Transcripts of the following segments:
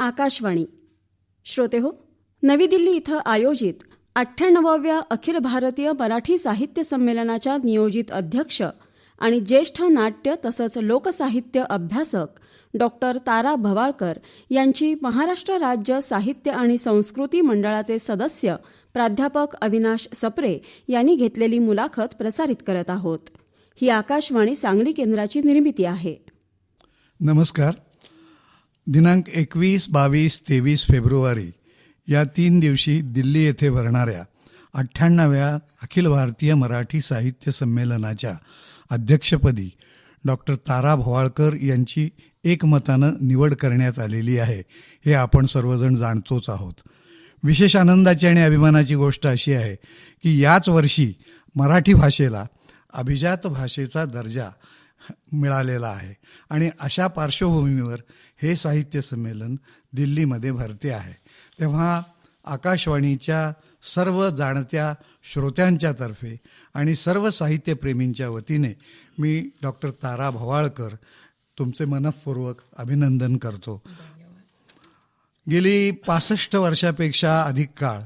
आकाशवाणी. श्रोते हो नवी दिल्ली इथं आयोजित अठ्ठ्याण्णवाव्या अखिल भारतीय मराठी साहित्य संमेलनाच्या नियोजित अध्यक्ष आणि ज्येष्ठ नाट्य तसंच लोकसाहित्य अभ्यासक डॉक्टर तारा भवाळकर यांची महाराष्ट्र राज्य साहित्य आणि संस्कृती मंडळाचे सदस्य प्राध्यापक अविनाश सप्रे यांनी घेतलेली मुलाखत प्रसारित करत आहोत. ही आकाशवाणी सांगली केंद्राची निर्मिती आहे. नमस्कार. दिनांक एकवीस बावीस तेवीस फेब्रुवारी या तीन दिवशी दिल्ली येथे भरणाऱ्या अठ्ठ्याण्णव्या अखिल भारतीय मराठी साहित्य संमेलनाच्या अध्यक्षपदी डॉक्टर तारा भोवाळकर यांची एकमतानं निवड करण्यात आलेली आहे हे आपण सर्वजण जाणतोच आहोत. विशेष आनंदाची आणि अभिमानाची गोष्ट अशी आहे की याच वर्षी मराठी भाषेला अभिजात भाषेचा दर्जा मिळालेला आहे. आणि अशा पार्श्वभूमीवर हे साहित्य संमेलन दिल्लीमध्ये भरते आहे. तेव्हा आकाशवाणीच्या सर्व जाणत्या श्रोत्यांच्या तर्फे आणि सर्व साहित्यप्रेमींच्या वतीने मी डॉक्टर तारा भवाळकर तुमचे मनपूर्वक अभिनंदन करतो. गेली पासष्ट वर्षापेक्षा अधिक काळ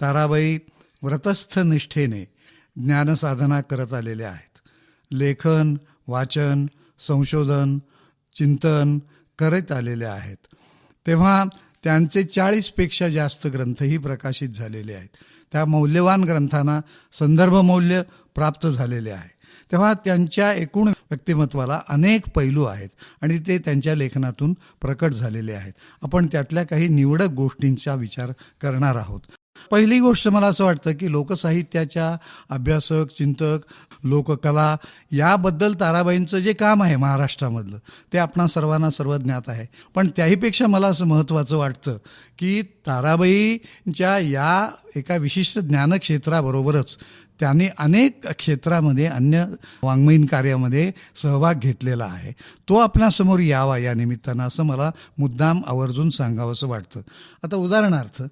ताराबाई व्रतस्थ निष्ठेने ज्ञानसाधना करत आलेल्या आहेत. लेखन वाचन संशोधन चिंतन करत आलेले आहेत. तेव्हा त्यांचे चाळीसपेक्षा जास्त ग्रंथही प्रकाशित झालेले आहेत. त्या मौल्यवान ग्रंथांना संदर्भ मौल्य प्राप्त झालेले आहे. तेव्हा त्यांच्या एकूण व्यक्तिमत्वाला अनेक पैलू आहेत आणि ते त्यांच्या लेखनातून प्रकट झालेले आहेत. आपण त्यातल्या काही निवडक गोष्टींचा विचार करणार आहोत. पहिली गोष्ट मला असं वाटतं की लोकसाहित्याच्या अभ्यासक चिंतक लोककला याबद्दल ताराबाईंचं जे काम आहे महाराष्ट्रामधलं ते आपणा सर्वांना सर्व ज्ञात आहे. पण त्याहीपेक्षा मला असं महत्त्वाचं वाटतं की ताराबाईंच्या या एका विशिष्ट ज्ञानक्षेत्राबरोबरच त्यांनी अनेक क्षेत्रामध्ये अन्य वाङ्मयीन कार्यामध्ये सहभाग घेतलेला आहे. तो आपणासमोर यावा या निमित्तानं असं मला मुद्दाम आवर्जून सांगावंसं वाटतं. आता उदाहरणार्थ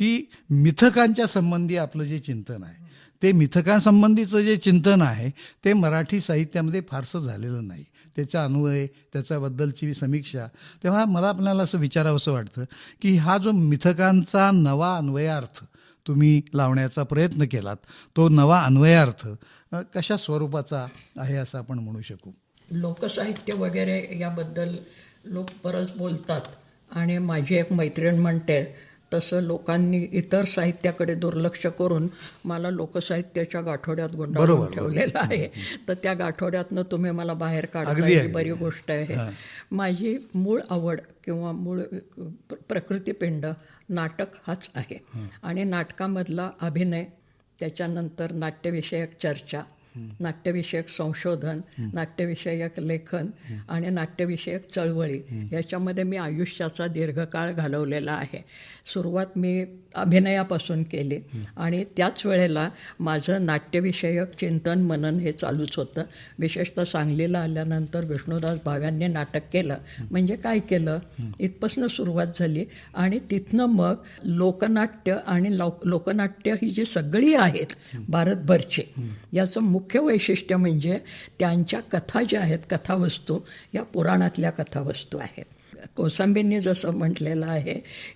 की मिथकांच्या संबंधी आपलं जे चिंतन आहे ते मिथकांसंबंधीचं जे चिंतन आहे ते मराठी साहित्यामध्ये फारसं झालेलं नाही. त्याचा अन्वय त्याच्याबद्दलची समीक्षा. तेव्हा मला आपल्याला असं विचारावंसं वाटतं की हा जो मिथकांचा नवा अन्वयार्थ तुम्ही लावण्याचा प्रयत्न केलात तो नवा अन्वयार्थ कशा स्वरूपाचा आहे असं आपण म्हणू शकू? लोकसाहित्य वगैरे याबद्दल लोक बरंच बोलतात. आणि माझी एक मैत्रीण म्हणते तसं लोकांनी इतर साहित्याकडे दुर्लक्ष करून मला लोकसाहित्याच्या गाठोड्यात गुंडाळून ठेवलेलं आहे. तर त्या गाठोड्यातनं तुम्ही मला बाहेर काढता ही. बरी गोष्ट आहे. माझी मूळ आवड किंवा मूळ प्र- प्रकृतीपिंड नाटक हाच आहे. आणि नाटकामधला अभिनय त्याच्यानंतर नाट्यविषयक चर्चा नाट्यविषयक संशोधन नाट्यविषयक लेखन आणि नाट्यविषयक चळवळी याच्यामध्ये मी आयुष्याचा दीर्घकाळ घालवलेला आहे. सुरुवात मी अभिनयापासून केले. आणि त्याच वेळेला माझं नाट्यविषयक चिंतन मनन हे चालूच होतं. विशेषतः सांगलीला आल्यानंतर विष्णुदास भाव्यांनी नाटक केलं. म्हणजे काय केलं? इथपासनं सुरुवात झाली आणि तिथनं मग लोकनाट्य आणि लोक लोकनाट्य ही जी सगळी आहेत भारतभरची याचं मुख्य वैशिष्ट्य म्हणजे त्यांच्या कथा ज्या आहेत कथावस्तू या पुराणातल्या कथावस्तू आहेत. कोसंबींनी जसं म्हटलेलं आहे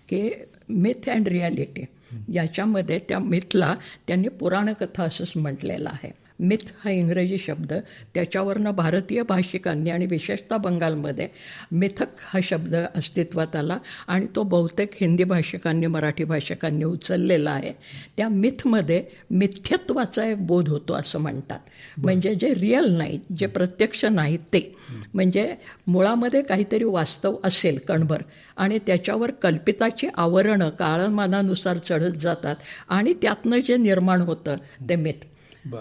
की मिथ अँड रियालिटी याच्यामध्ये त्या मिथला त्यांनी पुराणकथा असंच म्हटलेलं आहे. मिथ हा इंग्रजी शब्द. त्याच्यावरनं भारतीय भाषिकांनी आणि विशेषतः बंगालमध्ये मिथक हा शब्द अस्तित्वात आला आणि तो बहुतेक हिंदी भाषिकांनी मराठी भाषिकांनी उचललेला आहे. त्या मिथमध्ये मिथ्यत्वाचा एक बोध होतो असं म्हणतात. म्हणजे जे रिअल नाही जे प्रत्यक्ष नाही ते. म्हणजे मुळामध्ये काहीतरी वास्तव असेल कणभर आणि त्याच्यावर कल्पिताची आवरणं काळमानानुसार चढत जातात आणि त्यातनं जे निर्माण होतं ते मिथ.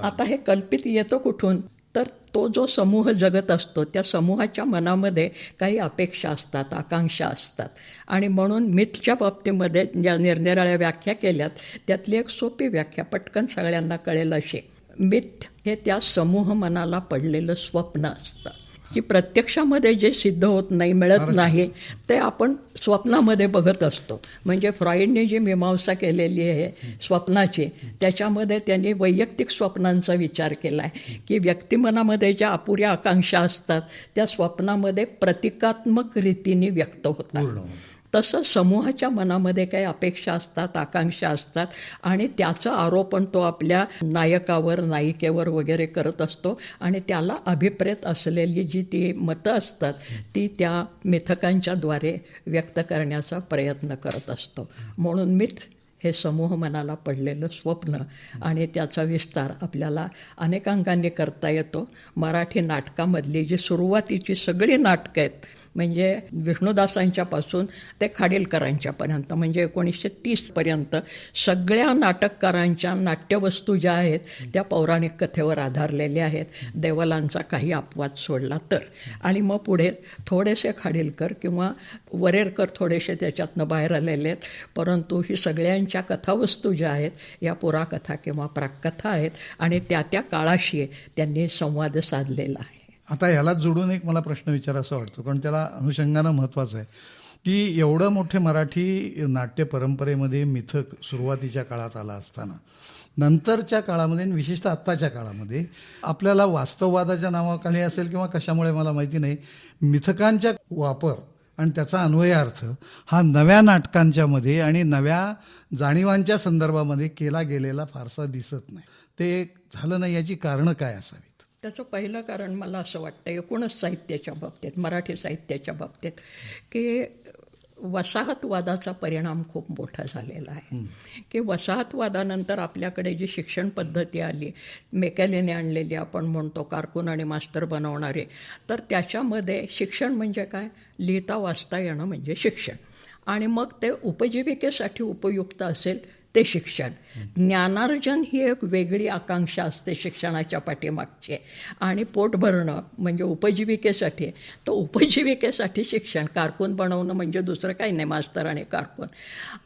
आता हे कल्पित येतो कुठून? तर तो जो समूह जगत असतो त्या समूहाच्या मनामध्ये काही अपेक्षा असतात आकांक्षा असतात. आणि म्हणून मिथच्या बाबतीमध्ये ज्या निरनिराळ्या व्याख्या केल्यात त्यातली एक सोपी व्याख्या पटकन सगळ्यांना कळेल अशी. मिथ हे त्या समूह मनाला पडलेलं स्वप्न असतं. की प्रत्यक्षामध्ये जे सिद्ध होत नाही मिळत नाही ते आपण स्वप्नामध्ये बघत असतो. म्हणजे फ्रॉइडने जी मीमांसा केलेली आहे स्वप्नाची त्याच्यामध्ये त्यांनी वैयक्तिक स्वप्नांचा विचार केला आहे की व्यक्तिमनामध्ये ज्या अपुऱ्या आकांक्षा असतात त्या स्वप्नामध्ये प्रतिकात्मक रीतीने व्यक्त होतात. तसं समूहाच्या मनामध्ये काही अपेक्षा असतात आकांक्षा असतात आणि त्याचं आरोपण तो आपल्या नायकावर नायिकेवर वगैरे करत असतो आणि त्याला अभिप्रेत असलेली जी ती मतं असतात ती त्या मिथकांच्याद्वारे व्यक्त करण्याचा प्रयत्न करत असतो. म्हणून मिथ हे समूह मनाला पडलेलं स्वप्न आणि त्याचा विस्तार आपल्याला अनेक अंगांनी करता येतो. मराठी नाटकामधली जी सुरुवातीची सगळी नाटकं आहेत म्हणजे विष्णुदासांच्यापासून ते खाडीलकरांच्यापर्यंत म्हणजे एकोणीसशे तीसपर्यंत सगळ्या नाटककारांच्या नाट्यवस्तू ज्या आहेत त्या पौराणिक कथेवर आधारलेल्या आहेत. देवलांचा काही अपवाद सोडला तर. आणि मग पुढे थोडेसे खाडीलकर किंवा वरेरकर थोडेसे त्याच्यातनं बाहेर आलेले आहेत. परंतु ही सगळ्यांच्या कथावस्तू ज्या आहेत या पुराकथा किंवा प्राककथा आहेत आणि त्या त्या काळाशी त्यांनी संवाद साधलेला आहे. आता यालाच जोडून एक मला प्रश्न विचारायचा वाटतो कारण त्याला अनुषंगानं महत्त्वाचं आहे. की एवढं मोठे मराठी नाट्य परंपरेमध्ये मिथक सुरुवातीच्या काळात आला असताना नंतरच्या काळामध्ये आणि विशेषतः आत्ताच्या काळामध्ये आपल्याला वास्तववादाच्या नावाखाली असेल किंवा कशामुळे मला माहिती नाही मिथकांच्या वापर आणि त्याचा अन्वयार्थ हा नव्या नाटकांच्या मध्ये आणि नव्या जाणीवांच्या संदर्भामध्ये केला गेलेला फारसा दिसत नाही. ते झालं नाही याची कारणं काय असावी त्याचं पहिलं कारण मला असं वाटतं एकूणच साहित्याच्या बाबतीत मराठी साहित्याच्या बाबतीत की वसाहतवादाचा परिणाम खूप मोठा झालेला आहे. की वसाहतवादानंतर आपल्याकडे जी शिक्षण पद्धती आली मेकॅलेने आणलेली आपण म्हणतो कारकून आणि मास्तर बनवणारे तर त्याच्यामध्ये शिक्षण म्हणजे काय? लिहिता वाचता येणं म्हणजे शिक्षण. आणि मग ते उपजीविकेसाठी उपयुक्त असेल ते शिक्षण. ज्ञानार्जन ही एक वेगळी आकांक्षा असते शिक्षणाच्या पाठीमागची. आणि पोट भरणं म्हणजे उपजीविकेसाठी तर उपजीविकेसाठी शिक्षण कारकून बनवणं म्हणजे दुसरं काही नाही मास्तर आणि कारकून.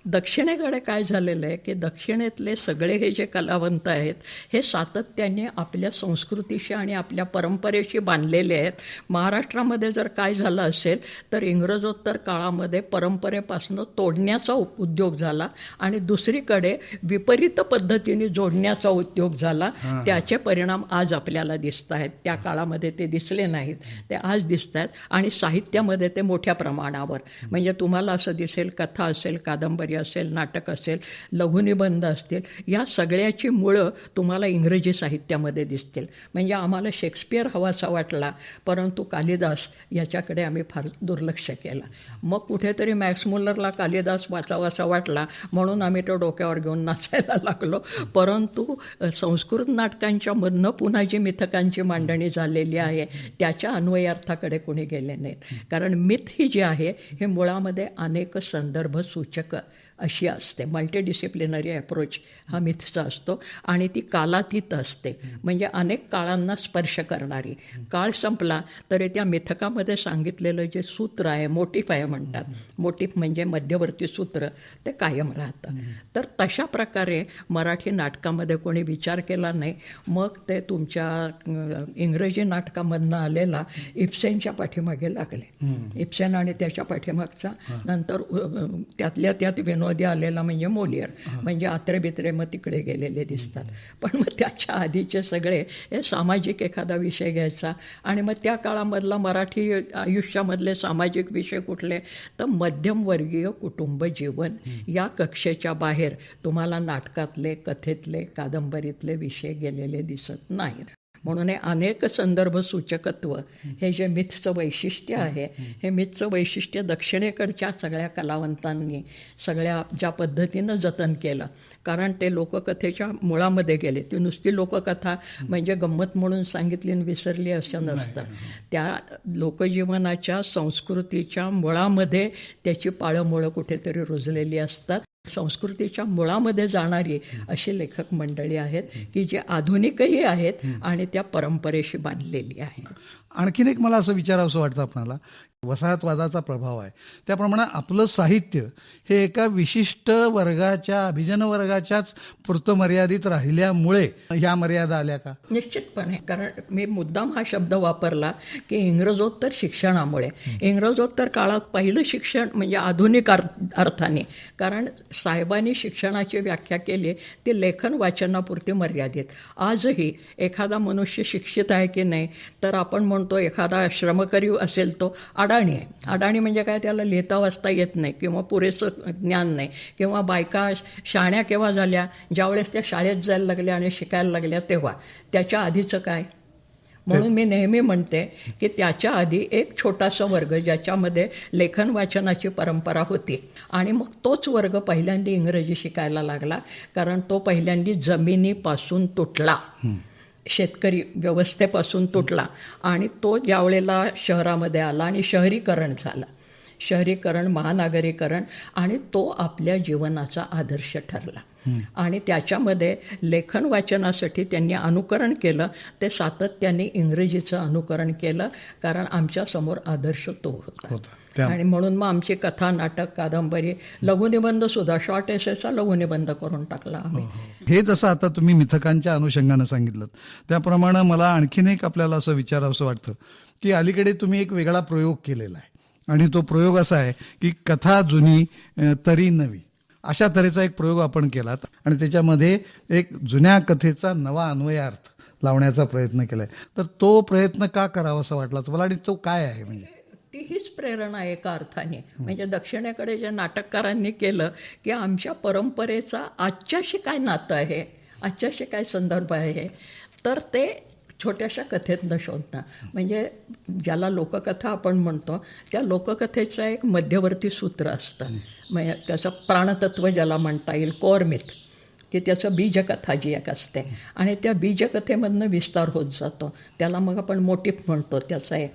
दक्षिणेकडे काय झालेलं आहे की दक्षिणेतले सगळे हे जे कलावंत आहेत हे सातत्याने आपल्या संस्कृतीशी आणि आपल्या परंपरेशी बांधलेले आहेत. महाराष्ट्रामध्ये जर काय झालं असेल तर इंग्रजोत्तर काळामध्ये परंपरेपासून तोडण्याचा उद्योग झाला आणि दुसरीकडे विपरीत पद्धतीने जोडण्याचा उद्योग झाला. त्याचे परिणाम आज आपल्याला दिसत आहेत. त्या काळामध्ये ते दिसले नाहीत. ते आज दिसत आहेत. आणि साहित्यामध्ये ते मोठ्या प्रमाणावर. म्हणजे तुम्हाला असं दिसेल कथा असेल कादंबरी असेल नाटक असेल लघुनिबंध असतील या सगळ्याची मुळं तुम्हाला इंग्रजी साहित्यामध्ये दिसतील. म्हणजे आम्हाला शेक्सपियर हवासा वाटला परंतु कालिदास याच्याकडे आम्ही फार दुर्लक्ष केलं. मग कुठेतरी मॅक्स मुल्लरला कालिदास वाचावासा वाटला म्हणून आम्ही तो डोक्यावर घेऊन नाचायला लागलो. परंतु संस्कृत नाटकांच्या मधनं पुन्हा जी मिथकांची मांडणी झालेली आहे त्याच्या अन्वयार्थाकडे कोणी गेले नाहीत. कारण मिथ ही जी आहे हे मुळामध्ये अनेक संदर्भ सूचक अशी असते. मल्टीडिसिप्लिनरी अप्रोच हा मिथचा असतो आणि ती कालातीत असते. म्हणजे अनेक काळांना स्पर्श करणारी. काळ संपला तरी त्या मिथकामध्ये सांगितलेलं जे सूत्र आहे मोटिफ आहे म्हणतात. मोटिफ म्हणजे मध्यवर्ती सूत्र ते कायम राहतं. तर तशा प्रकारे मराठी नाटकामध्ये कोणी विचार केला नाही मग ते तुमच्या इंग्रजी नाटकामधनं आलेला इप्सेनच्या पाठीमागे लागले. इप्सेन आणि त्याच्या पाठीमागचा नंतर त्यातल्या त्यात विनोदी आलेला म्हणजे मोलियर. म्हणजे आत्रे बित्रे मग तिकडे गेलेले दिसतात. पण मग त्याच्या आधीचे सगळे हे सामाजिक एखादा विषय घ्यायचा. आणि मग त्या काळामधला मराठी आयुष्यामधले सामाजिक विषय कुठले? तर मध्यमवर्गीय कुटुंब जीवन या कक्षेच्या बाहेर तुम्हाला नाटकातले कथेतले कादंबरीतले विषय गेलेले दिसत नाहीत. म्हणून हे अनेक संदर्भ सूचकत्व हे जे मिथचं वैशिष्ट्य आहे हे मिथचं वैशिष्ट्य दक्षिणेकडच्या सगळ्या कलावंतांनी सगळ्या ज्या पद्धतीनं जतन केलं. कारण ते लोककथेच्या मुळामध्ये गेले. ती नुसती लोककथा म्हणजे गंमत म्हणून सांगितली आणि विसरली असं नसतं. त्या लोकजीवनाच्या संस्कृतीच्या मुळामध्ये त्याची पाळंमुळं कुठेतरी रुजलेली असतात. संस्कृतीच्या मुळामध्ये जाणारी अशी लेखक मंडळी आहेत की जे आधुनिकही आहेत आणि त्या परंपरेशी बांधलेली आहेत. आणखीन एक मला असं विचारावंसं वाटतं आपणाला वसाहतवादाचा प्रभाव आहे. त्याप्रमाणे आपलं साहित्य हे एका विशिष्ट वर्गाच्या अभिजन वर्गाच्याच पुरतं मर्यादित राहिल्यामुळे ह्या मर्यादा आल्या का? निश्चितपणे. कारण मी मुद्दाम हा शब्द वापरला की इंग्रजोत्तर शिक्षणामुळे. इंग्रजोत्तर काळात पहिलं शिक्षण म्हणजे आधुनिक अर्थ अर्थाने. कारण साहेबांनी शिक्षणाची व्याख्या केली ती लेखन वाचनापुरती मर्यादित. आजही एखादा मनुष्य शिक्षित आहे की नाही तर आपण म्हणतो एखादा श्रमकरी असेल तो अडाणी आहे. अडाणी म्हणजे काय? त्याला लिहिता वाचता येत नाही किंवा पुरेसं ज्ञान नाही. किंवा बायका शाण्या केव्हा झाल्या? ज्यावेळेस त्या शाळेत जायला लागल्या आणि शिकायला लागल्या तेव्हा. त्याच्या आधीचं काय? म्हणून मी नेहमी म्हणते की त्याच्या आधी एक छोटासा वर्ग ज्याच्यामध्ये लेखन वाचनाची परंपरा होती. आणि मग तोच वर्ग पहिल्यांदा इंग्रजी शिकायला लागला. कारण तो पहिल्यांदा जमिनीपासून तुटला. शेतकरी व्यवस्थेपासून तुटला. आणि तो ज्यावेळेला शहरामध्ये आला आणि शहरीकरण झालं. शहरीकरण महानगरीकरण आणि तो आपल्या जीवनाचा आदर्श ठरला. आणि त्याच्यामध्ये लेखन वाचनासाठी त्यांनी अनुकरण केलं. ते सातत्याने इंग्रजीचं अनुकरण केलं. कारण आमच्यासमोर आदर्श तो होता. होता. आणि म्हणून मग आमची कथा नाटक कादंबरी लघुनिबंध सुद्धा शॉर्ट एसेचा लघुनिबंध करून टाकला आम्ही. हे जसं आता तुम्ही मिथकांच्या अनुषंगानं सांगितलं त्याप्रमाणे मला आणखीन एक आपल्याला असं विचारावंसं वाटतं की अलीकडे तुम्ही एक वेगळा प्रयोग केलेला आहे. आणि तो प्रयोग असा आहे की कथा जुनी तरी नवी. अशा तऱ्हेचा एक प्रयोग आपण केलात आणि त्याच्यामध्ये एक जुन्या कथेचा नवा अन्वयार्थ लावण्याचा प्रयत्न केलाय. तर तो प्रयत्न का करावा असं वाटला तुम्हाला आणि तो काय आहे म्हणजे? ती हीच प्रेरणा आहे एका अर्थाने. म्हणजे दक्षिणेकडे जे नाटककारांनी केलं की आमच्या परंपरेचा आजच्याशी काय नातं आहे आजच्याशी काय संदर्भ आहे तर ते छोट्याशा कथेतनं शोधणं. म्हणजे ज्याला लोककथा आपण म्हणतो त्या लोककथेचं एक मध्यवर्ती सूत्र असतं. म्हणजे त्याचं प्राणतत्व ज्याला म्हणता येईल कोरमित की त्याचं बीजकथा जी एक असते. आणि त्या बीजकथेमधनं विस्तार होत जातो. त्याला मग आपण मोटिफ म्हणतो त्याचा एक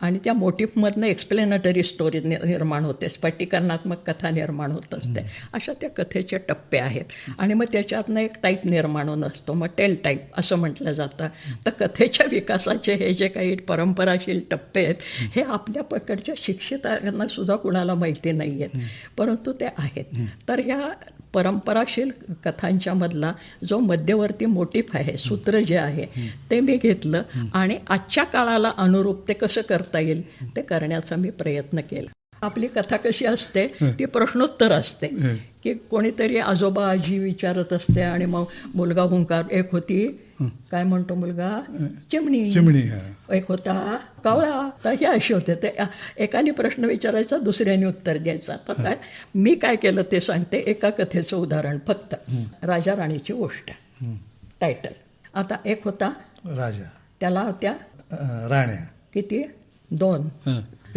आणि त्या मोटिफमधनं एक्सप्लेनेटरी स्टोरी निर्माण होते. स्फटिकरणात्मक कथा निर्माण होत असते. अशा त्या कथेचे टप्पे आहेत. आणि मग त्याच्यातनं एक टाईप निर्माण होऊन असतो. मग टेल टाईप असं म्हटलं जातं. तर कथेच्या विकासाचे हे जे काही परंपराशील टप्पे आहेत हे आपल्या पकडच्या शिक्षितांना सुद्धा कुणाला माहिती नाही आहेत परंतु ते आहेत. तर ह्या परंपराशील कथांच्या मधला जो मध्यवर्ती मोटिफ आहे सूत्र जे आहे ते मी घेतलं आणि आजच्या काळाला अनुरूप ते कसं करता येईल ते करण्याचा मी प्रयत्न केला. आपली कथा कशी असते ती प्रश्नोत्तर असते. की कोणीतरी आजोबा आजी विचारत असते आणि मग मुलगा हुंकार एक होती. काय म्हणतो मुलगा? चिमणी. चिमणी. एक होता कावळा. तर हे असे होते. ते एकाने प्रश्न विचारायचा दुसऱ्याने उत्तर द्यायचं. तर काय? मी काय केलं ते सांगते. एका कथेचं उदाहरण फक्त. राजा राणीची गोष्ट. टायटल आता एक होता. राजा. त्याला होत्या राण्या. किती? दोन.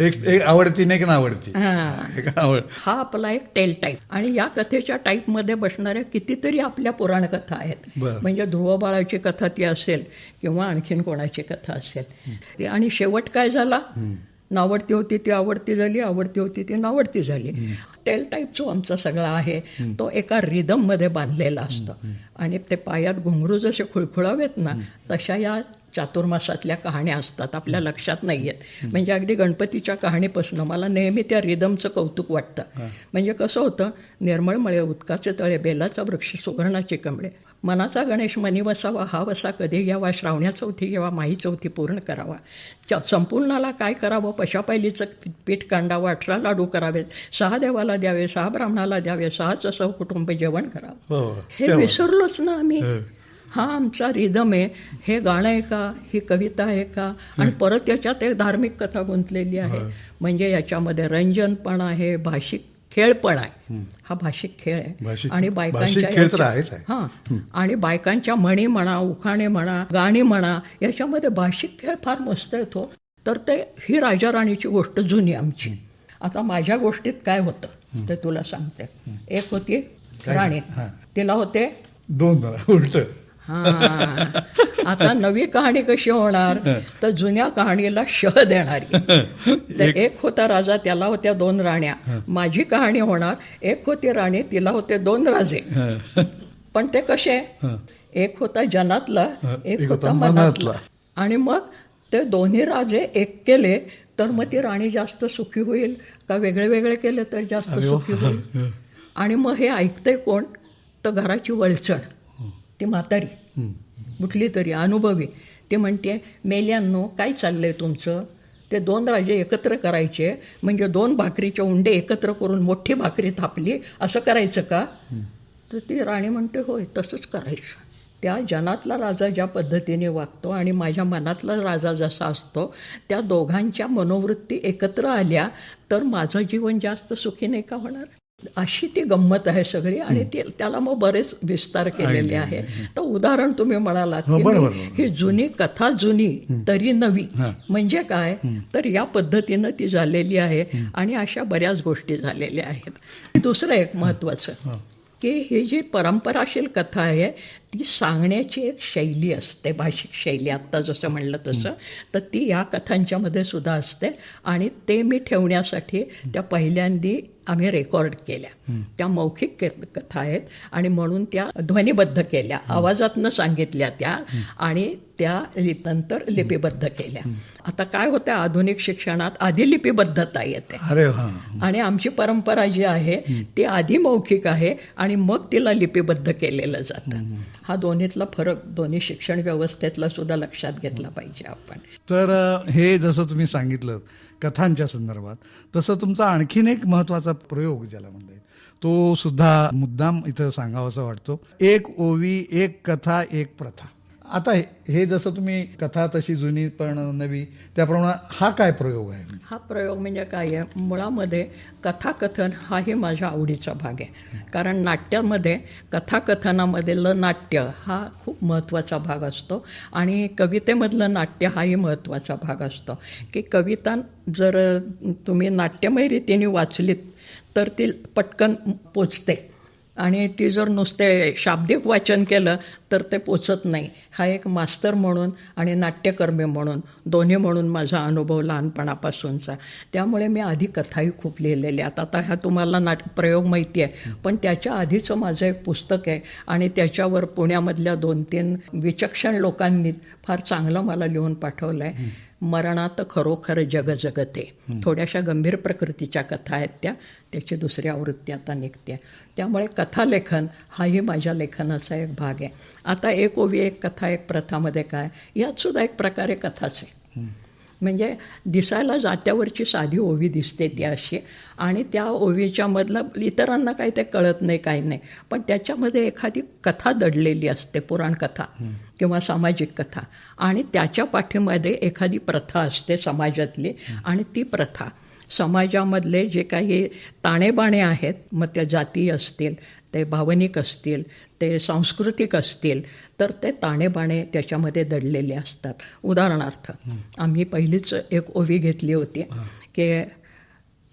एक एक आवडती नाही का आवडती हा. एक आवड हा आपला एक टेल टाईप आणि या कथेच्या टाईपमध्ये बसणाऱ्या कितीतरी आपल्या पुराणकथा आहेत. म्हणजे ध्रुवबाळाची कथा ती असेल किंवा आणखीन कोणाची कथा असेल. ती आणि शेवट काय झाला? नावडती होती ती आवडती झाली आवडती होती ती नावडती झाली. टेल टाईप जो आमचा सगळा आहे तो एका रिदममध्ये बांधलेला असतो. आणि ते पायात घुंगरू जसे खुळखुळावेत ना तशा या चातुर्मासातल्या कहाण्या असतात आपल्या लक्षात नाही आहेत म्हणजे अगदी गणपतीच्या कहाणीपासून मला नेहमी त्या रिदमचं कौतुक वाटतं. म्हणजे कसं होतं निर्मळमळे उत्काचे तळे बेलाचा वृक्ष सुवर्णाचे कमळे. मनाचा गणेश मनी वसावा हा वसा कधी घ्यावा श्रावण्या चौथी घ्यावा माही चौथी पूर्ण करावा. च संपूर्णाला काय करावं पशापायलीचं पीठ कांडावं अठरा लाडू करावेत सहा देवाला द्यावे सहा ब्राह्मणाला द्यावे सहाचं सहकुटुंब जेवण करावं. हो हे. विसरलोच ना आम्ही. हा आमचा रिदम आहे. हे गाणं आहे का? ही कविता आहे का? आणि परत त्याच्यात एक धार्मिक कथा गुंतलेली आहे. म्हणजे याच्यामध्ये रंजन पण आहे भाषिक खेळ पण आहे. हा भाषिक खेळ आहे. आणि भाषिक बायकांच्या. हा. आणि बायकांच्या म्हणी म्हणा उखाणे म्हणा गाणी म्हणा याच्यामध्ये भाषिक खेळ फार मस्त येतो तर ते ही राजा राणीची गोष्ट जुनी आमची. आता माझ्या गोष्टीत काय होतं ते तुला सांगते. एक होती राणी. तिला होते दोन उलट. हा आता नवी कहाणी कशी होणार? तर जुन्या कहाणीला शह देणारी. तर एक होता राजा त्याला होत्या दोन राण्या. माझी कहाणी होणार एक होती राणी तिला होते दोन राजे. पण ते कसे? एक होता जनातला एक होता मनातला. आणि मग ते दोन्ही राजे एक केले तर मग ती राणी जास्त सुखी होईल? का वेगळे वेगळे केले तर जास्त सुखी होईल? आणि मग हे ऐकते कोण? तर घराची वळचण. ती म्हातारी. कुठली तरी अनुभवी. ती म्हणते मेल्यांनो काय चाललंय तुमचं? ते दोन राजे एकत्र करायचे. म्हणजे दोन भाकरीचे उंडे एकत्र करून मोठी भाकरी थापली. असं करायचं का? तर ती राणी म्हणते होय तसंच करायचं. त्या जनातला राजा ज्या पद्धतीने वागतो आणि माझ्या मनातला राजा जसा असतो त्या दोघांच्या मनोवृत्ती एकत्र आल्या तर माझं जीवन जास्त सुखी नाही का होणार? अशी ती गंमत आहे सगळी आणि ते त्याला मग बरेच विस्तार केलेले आहे. तर उदाहरण तुम्ही म्हणालात हो, की ही जुनी कथा जुनी तरी नवी. म्हणजे काय? तर या पद्धतीनं ती झालेली आहे आणि अशा बऱ्याच गोष्टी झालेल्या आहेत. दुसरं एक महत्वाचं. की ही जी परंपराशील कथा आहे ती सांगण्याची एक शैली असते भाषिक शैली. आत्ता जसं म्हणलं तसं तर ती या कथांच्यामध्ये सुद्धा असते आणि ते मी ठेवण्यासाठी त्या पहिल्यांदी आम्ही रेकॉर्ड केल्या. त्या मौखिक कथा आहेत आणि म्हणून त्या ध्वनिबद्ध केल्या. आवाजातनं सांगितल्या त्या आणि त्या नंतर लिपिबद्ध केल्या. आता काय होतं आधुनिक शिक्षणात आधी लिपिबद्धता येते. अरे हा आणि आमची परंपरा जी आहे ती आधी मौखिक आहे आणि मग तिला लिपिबद्ध केलेलं जातं. हा दोन्हीतला फरक दोन्ही शिक्षण व्यवस्थेतला सुद्धा लक्षात घेतला पाहिजे आपण. तर हे जसं तुम्ही सांगितलं कथांच्या संदर्भात तसं तुमचा आणखीन एक महत्त्वाचा प्रयोग ज्याला म्हणता येईल तो सुद्धा मुद्दाम इथं सांगावासा वाटतो. एक ओवी एक कथा एक प्रथा. आता हे- जसं तुम्ही कथा तशी जुनी पण नवी त्याप्रमाणे हा काय प्रयोग आहे? हा प्रयोग म्हणजे काय आहे? मुळामध्ये कथाकथन हाही माझ्या आवडीचा भाग आहे. कारण नाट्यामध्ये कथाकथनामधलं नाट्य हा खूप महत्त्वाचा भाग असतो आणि कवितेमधलं नाट्य हाही महत्त्वाचा भाग असतो. की कविता जर तुम्ही नाट्यमय रीतीने वाचलीत तर ती पटकन पोचते. आणि ती जर नुसते शाब्दिक वाचन केलं तर ते पोचत नाही. हा एक मास्तर म्हणून आणि नाट्यकर्मी म्हणून दोन्ही म्हणून माझा अनुभव लहानपणापासूनचा. त्यामुळे मी आधी कथाही खूप लिहिलेल्या आहेत आता ह्या तुम्हाला नाट प्रयोग माहिती आहे. पण त्याच्या आधीचं माझं एक पुस्तक आहे आणि त्याच्यावर पुण्यामधल्या दोन तीन विचक्षण लोकांनी फार चांगलं मला लिहून पाठवलं आहे मरणात खरोखर जग जगते थोड्याशा गंभीर प्रकृतीच्या कथा आहेत त्या त्याची दुसरी आवृत्ती आता निघते. त्यामुळे कथालेखन हाही माझ्या लेखनाचा एक भाग आहे. आता एक ओवी एक कथा एक प्रथामध्ये काय? यात सुद्धा एक प्रकारे कथाच आहे. म्हणजे दिसायला जात्यावरची साधी ओवी दिसते ती अशी. आणि त्या ओवीच्या मधलं इतरांना काही ते कळत नाही काही नाही. पण त्याच्यामध्ये एखादी कथा दडलेली असते पुराण कथा किंवा सामाजिक कथा. आणि त्याच्या पाठीमध्ये एखादी प्रथा असते समाजातली आणि ती प्रथा. समाजामधले जे काही ताणेबाणे आहेत मग त्या जाती असतील ते भावनिक असतील ते सांस्कृतिक असतील तर ते ताणेबाणे त्याच्यामध्ये दडलेले असतात. उदाहरणार्थ आम्ही पहिलीच एक ओवी घेतली होती की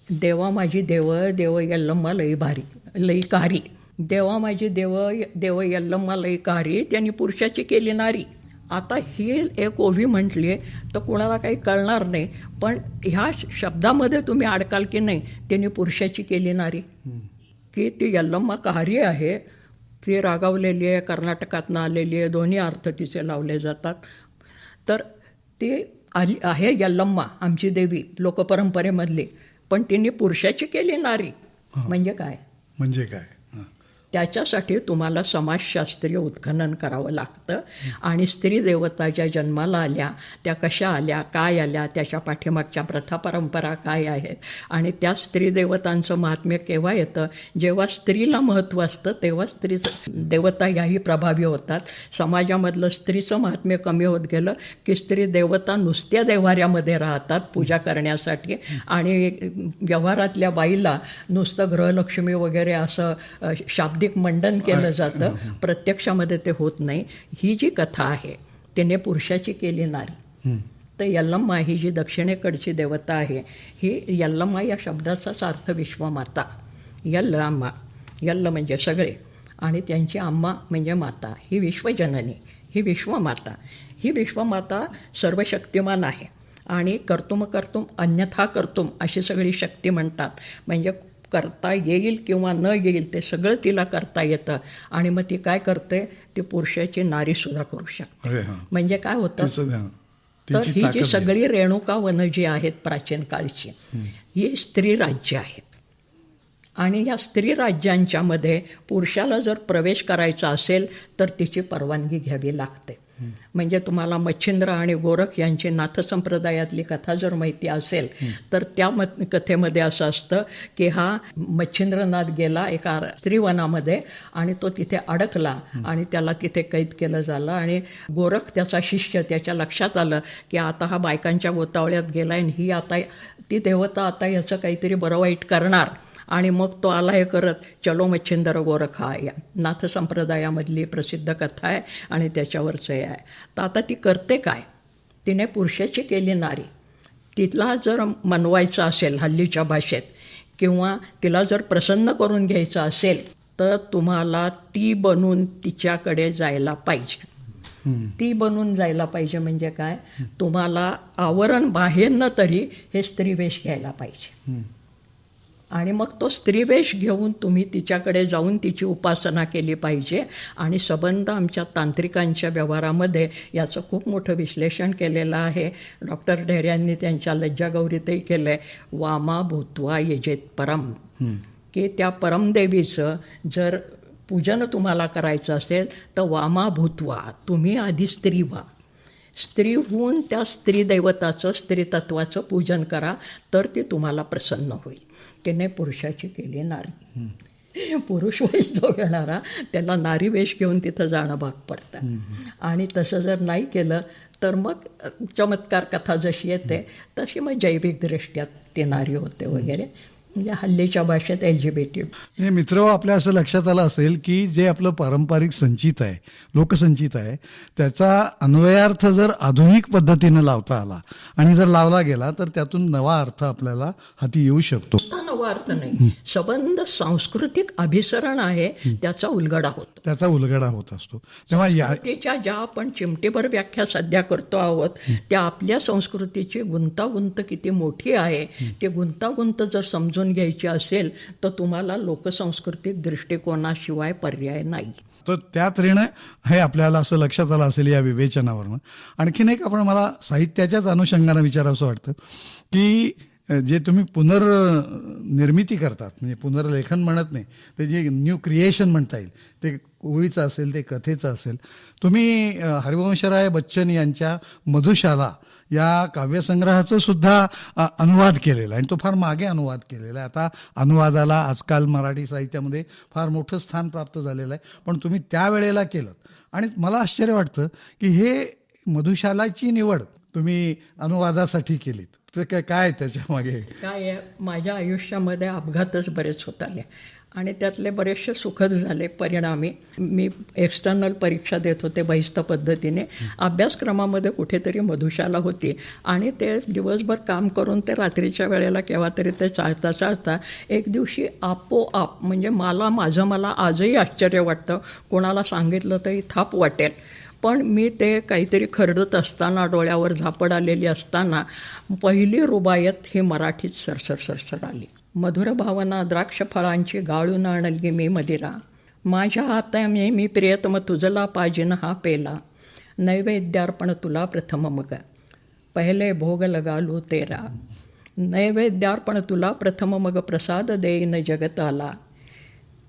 देवा माझी देव देव यल्लम्मा लई भारी लई कारी. देवा माझी देव देव यल्लम्मा लई कारी त्यांनी पुरुषाची केली नारी. आता ही एक ओवी म्हटली तर कुणाला काही कळणार नाही पण ह्या शब्दामध्ये तुम्ही अडकाल की नाही त्यांनी पुरुषाची केली नारी. की ती यल्लम्मा कहारी आहे. ती रागावलेली आहे कर्नाटकातनं आलेली आहे दोन्ही अर्थ तिचे लावले जातात. तर ती आली आहे यल्लम्मा आमची देवी लोकपरंपरेमधली. पण तिने पुरुषाची केली नारी. म्हणजे काय? म्हणजे काय. त्याच्यासाठी तुम्हाला समाजशास्त्रीय उत्खनन करावं लागतं. आणि स्त्री देवता ज्या जन्माला आल्या त्या कशा आल्या काय आल्या त्याच्या पाठीमागच्या प्रथा परंपरा काय आहेत? आणि त्या स्त्री देवतांचं महात्म्य केव्हा येतं? जेव्हा स्त्रीला महत्त्व असतं तेव्हा स्त्री देवता याही प्रभावी होतात. समाजामधलं स्त्रीचं महात्म्य कमी होत गेलं की स्त्री देवता नुसत्या देवाऱ्यामध्ये राहतात पूजा करण्यासाठी. आणि व्यवहारातल्या बाईला नुसतं गृहलक्ष्मी वगैरे असं शाब्दिक शाब्दिक मंडन केलं जातं. प्रत्यक्षामध्ये ते होत नाही. ही जी कथा आहे तिने पुरुषाची केली नारी. तर यल्लम्मा ही जी दक्षिणेकडची देवता आहे ही यल्लम्मा या शब्दाचाच अर्थ विश्वमाता. यल्ल आम्मा यल्ल म्हणजे सगळे. आणि त्यांची आम्मा म्हणजे माता. ही विश्वजननी ही विश्वमाता. ही विश्वमाता सर्वशक्तिमान आहे. आणि कर्तुम कर्तुम अन्यथा कर्तुम अशी सगळी शक्ती म्हणतात. म्हणजे करता येईल किंवा न येईल ते सगळं तिला करता येतं. आणि मग ती काय करते? ती पुरुषाची नारीसुद्धा करू शकते. म्हणजे काय होतं. तर ही जी. सगळी रेणुका वन जी आहेत प्राचीन काळची ही स्त्री राज्य आहेत. आणि या स्त्री राज्यांच्या मध्ये पुरुषाला जर प्रवेश करायचा असेल तर तिची परवानगी घ्यावी लागते. म्हणजे तुम्हाला मच्छिंद्र आणि गोरख यांची नाथ संप्रदायातली कथा जर माहिती असेल तर त्या मत कथेमध्ये असं असतं की हा मच्छिंद्रनाथ गेला एका स्त्रीवनामध्ये आणि तो तिथे अडकला आणि त्याला तिथे कैद केलं झालं आणि गोरख त्याचा शिष्य त्याच्या लक्षात आलं की आता हा बायकांच्या गोतावळ्यात गेलाय आणि ही आता ती देवता आता याचं काहीतरी बरं वाईट करणार. आणि मग तो आला हे करत चलो मच्छिंदर गोरख या नाथ संप्रदायामधली प्रसिद्ध कथा आहे आणि त्याच्यावरचं हे आहे. तर आता ती करते काय? तिने पुरुषाची केली नारी. तिला जर मनवायचं असेल हल्लीच्या भाषेत किंवा तिला जर प्रसन्न करून घ्यायचं असेल तर तुम्हाला ती बनून तिच्याकडे जायला पाहिजे. ती बनून जायला पाहिजे म्हणजे काय? तुम्हाला आवरण बाहेरनं तरी हे स्त्रीवेश घ्यायला पाहिजे. आणि मग तो स्त्रीवेश घेऊन तुम्ही तिच्याकडे जाऊन तिची उपासना केली पाहिजे. आणि संबंध आमच्या तांत्रिकांच्या व्यवहारामध्ये याचं खूप मोठं विश्लेषण केलेलं आहे. डॉक्टर ढेऱ्यांनी त्यांच्या लज्जागौरीतही केलं आहे वामा भूत्वा यजेत परम. की त्या परमदेवीचं जर पूजन तुम्हाला करायचं असेल तर वामा भूत्वा तुम्ही आधी स्त्री व्हा. स्त्री होऊन त्या स्त्री दैवताचं स्त्रीतत्वाचं पूजन करा तर ती तुम्हाला प्रसन्न होईल. तिने पुरुषाची केली नारी. पुरुष वेश जो घेणारा त्याला नारी वेश घेऊन तिथं जाणं भाग पडतं. आणि तसं जर नाही केलं तर मग चमत्कार कथा जशी येते तशी मग जैविकदृष्ट्या ती नारी होते वगैरे. म्हणजे हल्लीच्या भाषेत एल जी बी टी मित्र आपल्या असं लक्षात आलं असेल की जे आपलं पारंपरिक संचित आहे लोकसंचित आहे त्याचा अन्वयार्थ जर आधुनिक पद्धतीनं लावता आला आणि जर लावला गेला तर त्यातून नवा अर्थ आपल्याला हाती येऊ शकतो. नवा अर्थ नाही. संबंध सांस्कृतिक अभिसरण आहे त्याचा उलगडा होतो. त्याचा उलगडा होत असतो. तेव्हा या ज्या आपण चिमटेभर व्याख्या सध्या करतो आहोत त्या आपल्या संस्कृतीची गुंतागुंत किती मोठी आहे ते गुंतागुंत जर समजून घ्यायची असेल तर तुम्हाला लोकसंस्कृतिक दृष्टिकोनाशिवाय पर्याय नाही. तर त्या तऱ्हेनं हे आपल्याला असं लक्षात आलं असेल या विवेचनावरनं. आणखीन एक आपण मला साहित्याच्याच अनुषंगानं विचारावं वाटतं की जे तुम्ही पुनर्निर्मिती करतात म्हणजे पुनर्लेखन म्हणत नाही ते जे न्यू क्रिएशन म्हणता येईल ते ओळीचं असेल ते कथेचं असेल. तुम्ही हरिवंशराय बच्चन यांच्या मधुशाला या काव्यसंग्रहाचं सुद्धा अनुवाद केलेला आहे. आणि तो फार मागे अनुवाद केलेला आहे. आता अनुवादाला आजकाल मराठी साहित्यामध्ये फार मोठं स्थान प्राप्त झालेलं आहे. पण तुम्ही त्यावेळेला केलं आणि मला आश्चर्य वाटतं की हे मधुशालाची निवड तुम्ही अनुवादासाठी केलीत. तर काय काय त्याच्यामागे? काय माझ्या आयुष्यामध्ये अपघातच बरेच होत आले. आणि त्यातले बरेचसे सुखद झाले परिणामी. मी एक्सटर्नल परीक्षा देत होते बहिस्त पद्धतीने. अभ्यासक्रमामध्ये कुठेतरी मधुशाला होती. आणि ते दिवसभर काम करून ते रात्रीच्या वेळेला केव्हा तरी ते चालता चालता एक दिवशी आपोआप म्हणजे मला माझं मला आजही आश्चर्य वाटतं. कोणाला सांगितलं तरी थाप वाटेल. पण मी ते काहीतरी खरडत असताना डोळ्यावर झापड आलेली असताना पहिली रुबायत ही मराठीत सरसर सरसर आली. मधुर भावना द्राक्ष फळांची गाळून आणली मी मदिरा. माझ्या हाताने मी प्रियतम तुझला पाजिन हा पेला. नैवेद्यार्पण तुला प्रथम मग. पहिले भोग लगालू तेरा. नैवेद्यार्पण तुला प्रथम मग प्रसाद देईन जगताला.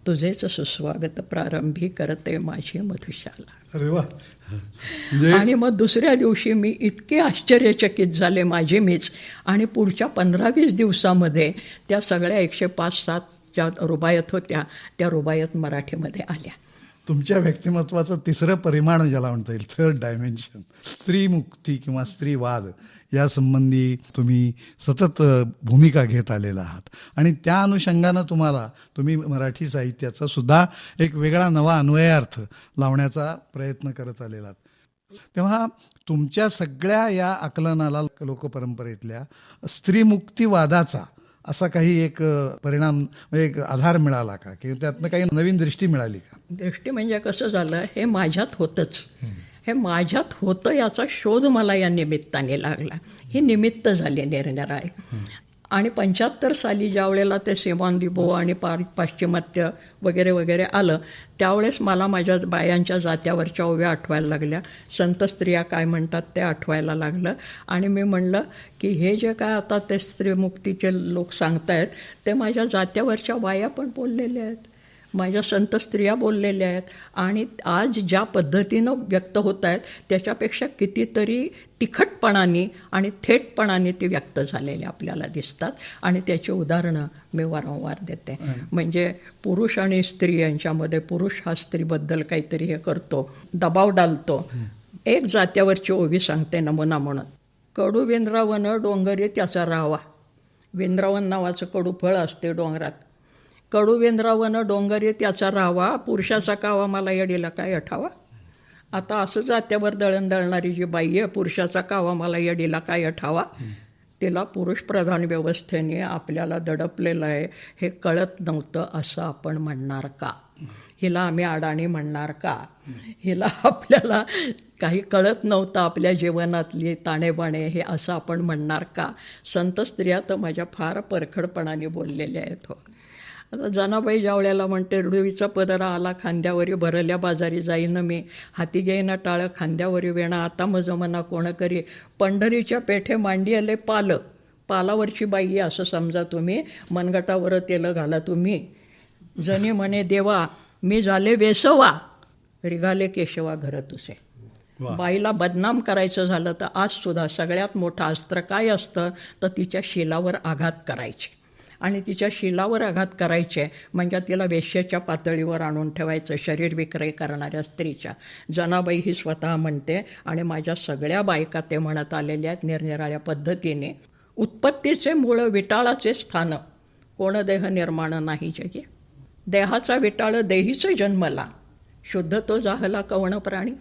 तुझेच सुस्वागत प्रारंभी करते माझी मधुशाला. अरे वा. म्हणजे आणि मग दुसऱ्या दिवशी मी इतके आश्चर्यचकित झाले माझे मीच. आणि पुढच्या पंधरा वीस दिवसामध्ये त्या सगळ्या एकशे पाच सात ज्या रुबायत होत्या त्या रुबायत मराठीमध्ये आल्या. तुमच्या व्यक्तिमत्वाचं तिसरं परिमाण ज्याला म्हणता येईल थर्ड डायमेन्शन स्त्रीमुक्ती किंवा स्त्रीवाद. या संबंधी तुम्ही सतत भूमिका घेत आलेला आहात. आणि त्या अनुषंगानं तुम्हाला तुम्ही मराठी साहित्याचा सुद्धा एक वेगळा नवा अन्वयार्थ लावण्याचा प्रयत्न करत आलेला आहात. तेव्हा तुमच्या सगळ्या या आकलनाला लोकपरंपरेतल्या स्त्रीमुक्तीवादाचा असा काही एक परिणाम म्हणजे एक आधार मिळाला का? किंवा त्यातनं काही नवीन दृष्टी मिळाली का? दृष्टी म्हणजे कसं झालं हे माझ्यात होतंच. हे माझ्यात होतं याचा शोध मला या निमित्ताने लागला. ही निमित्त झाली निरनिराळे. आणि पंच्याहत्तर साली ज्या वेळेला ते सेवांदिबो आणि पा पाश्चिमात्य वगैरे वगैरे आलं त्यावेळेस मला माझ्या बायांच्या जात्यावरच्या ओव्या आठवायला लागल्या. संत स्त्रिया काय म्हणतात ते आठवायला लागलं. आणि मी म्हणलं की हे जे काय आता ते स्त्रीमुक्तीचे लोक सांगतायत ते माझ्या जात्यावरच्या बाया पण बोललेल्या आहेत. माझ्या संत स्त्रिया बोललेल्या आहेत. आणि आज ज्या पद्धतीनं व्यक्त होत आहेत त्याच्यापेक्षा कितीतरी तिखटपणाने आणि थेटपणाने ते व्यक्त झालेले आपल्याला दिसतात. आणि त्याची उदाहरणं मी वारंवार देते. म्हणजे पुरुष आणि स्त्री यांच्यामध्ये पुरुष हा स्त्रीबद्दल काहीतरी हे करतो दबाव डालतो. एक जात्यावरची ओवी सांगते नमुना म्हणून. कडू वेंद्रावन डोंगरी त्याचा राहावा वेंद्रावन नावाचं कडू फळ असते डोंगरात. कडुवेंद्रावनं डोंगर डोंगरी त्याचा राहावा पुरुषाचा कावा मला येडीला काय अठावा? आता असं जात्यावर दळण दळणारी जी बाई आहे पुरुषाचा कावा मला येडीला काय अठावा? तिला पुरुष प्रधान व्यवस्थेने आपल्याला दडपलेलं आहे. हे कळत नव्हतं असं आपण म्हणणार का? हिला आम्ही अडाणी म्हणणार का? हिला आपल्याला काही कळत नव्हतं आपल्या जीवनातली ताणेबाणे हे असं आपण म्हणणार का? संत स्त्रिया तर माझ्या फार परखडपणाने बोललेल्या आहेत हो. आता जनाबाई जावळ्याला म्हणते रुडवीचा पदरा आला खांद्यावरी भरल्या बाजारी जाईन मी. हाती घेईना टाळं खांद्यावरी वेणा आता मज मना कोण करी? पंढरीच्या पेठे मांडी आले पाल. पालावरची बाई असं समजा तुम्ही मनगटावर तेलं घाला तुम्ही. जनी म्हणे देवा मी झाले वेसवा. रिघाले केशवा घर तुझे बाईला बदनाम करायचं झालं तर आज सुद्धा सगळ्यात मोठं अस्त्र काय असतं? तर तिच्या शिलावर आघात करायचे. आणि तिच्या शिलावर आघात करायचे म्हणजे तिला वेश्याच्या पातळीवर आणून ठेवायचं शरीर विक्रय करणाऱ्या स्त्रीच्या. जनाबाई ही स्वतः म्हणते आणि माझ्या सगळ्या बायका ते म्हणत आलेल्या आहेत निरनिराळ्या पद्धतीने उत्पत्तीचे मूळ विटाळाचे स्थान. कोण देह निर्माण नाही जगे. देहाचा विटाळ देहीचं जन्मला. शुद्ध तो जाहला कवण प्राणी.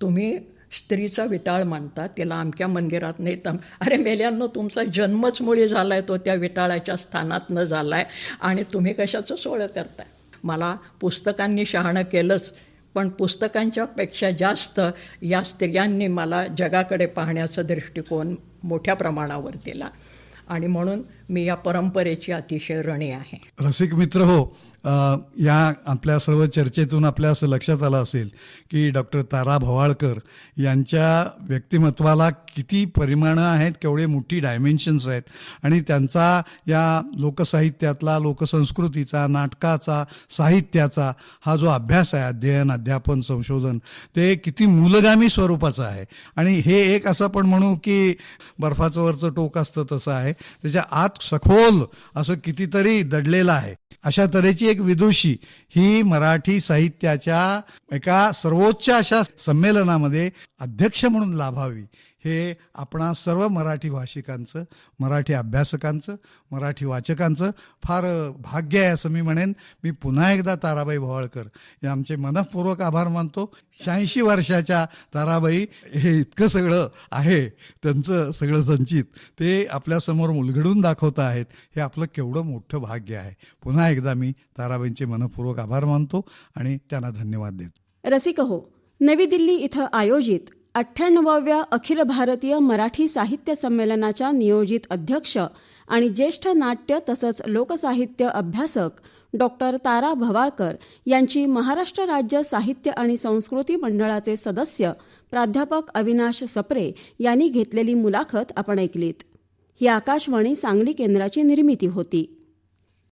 तुम्ही स्त्रीचा विटाळ मानता तिला अमक्या मंदिरात नेता अरे मेल्यांनो तुमचा जन्मच मुळी झाला आहे तो त्या विटाळाच्या स्थानातनं झाला आहे आणि तुम्ही कशाचं सोळं करताय? मला पुस्तकांनी शहाणं केलंच पण पुस्तकांच्यापेक्षा जास्त या स्त्रियांनी मला जगाकडे पाहण्याचा दृष्टिकोन मोठ्या प्रमाणावर दिला. आणि म्हणून मी या परंपरेची अतिशय रणी आहे. रसिक मित्र हो या आपल्या सर्व चर्चेतून आपल्या असं लक्षात आलं असेल की डॉक्टर तारा भवाळकर यांच्या व्यक्तिमत्वाला किती परिमाणं आहेत केवढे मोठी डायमेन्शन्स आहेत आणि त्यांचा या लोकसाहित्यातला लोकसंस्कृतीचा नाटकाचा साहित्याचा हा जो अभ्यास आहे अध्ययन अध्यापन संशोधन ते किती मूलगामी स्वरूपाचं आहे. आणि हे एक असं पण म्हणू की बर्फाचं वरचं टोक असतं तसं आहे. त्याच्या आत सखोल असं कितीतरी दडलेलं आहे. अशा तऱ्हेची एक विदुषी ही मराठी साहित्याच्या एका सर्वोच्च अशा संमेलनामध्ये अध्यक्ष म्हणून लाभावी. हे आपणा सर्व मराठी भाषिकांचं मराठी अभ्यासकांचं मराठी वाचकांचं फार भाग्य आहे असं मी म्हणेन. मी पुन्हा एकदा ताराबाई भोवाळकर हे आमचे मनपूर्वक आभार मानतो. शहाऐंशी वर्षाच्या ताराबाई हे इतकं सगळं आहे त्यांचं सगळं संचित ते आपल्यासमोर उलगडून दाखवत आहेत हे आपलं केवढं मोठं भाग्य आहे. पुन्हा एकदा मी ताराबाईंचे मनपूर्वक आभार मानतो आणि त्यांना धन्यवाद देतो. रसिक हो. नवी दिल्ली इथं आयोजित अठ्ठ्याण्णवाव्या अखिल भारतीय मराठी साहित्य संमेलनाच्या नियोजित अध्यक्ष आणि ज्येष्ठ नाट्य तसंच लोकसाहित्य अभ्यासक डॉक्टर तारा भवाळकर यांची महाराष्ट्र राज्य साहित्य आणि संस्कृती मंडळाचे सदस्य प्राध्यापक अविनाश सप्रे यांनी घेतलेली मुलाखत आपण ऐकलीत. ही आकाशवाणी सांगली केंद्राची निर्मिती होती.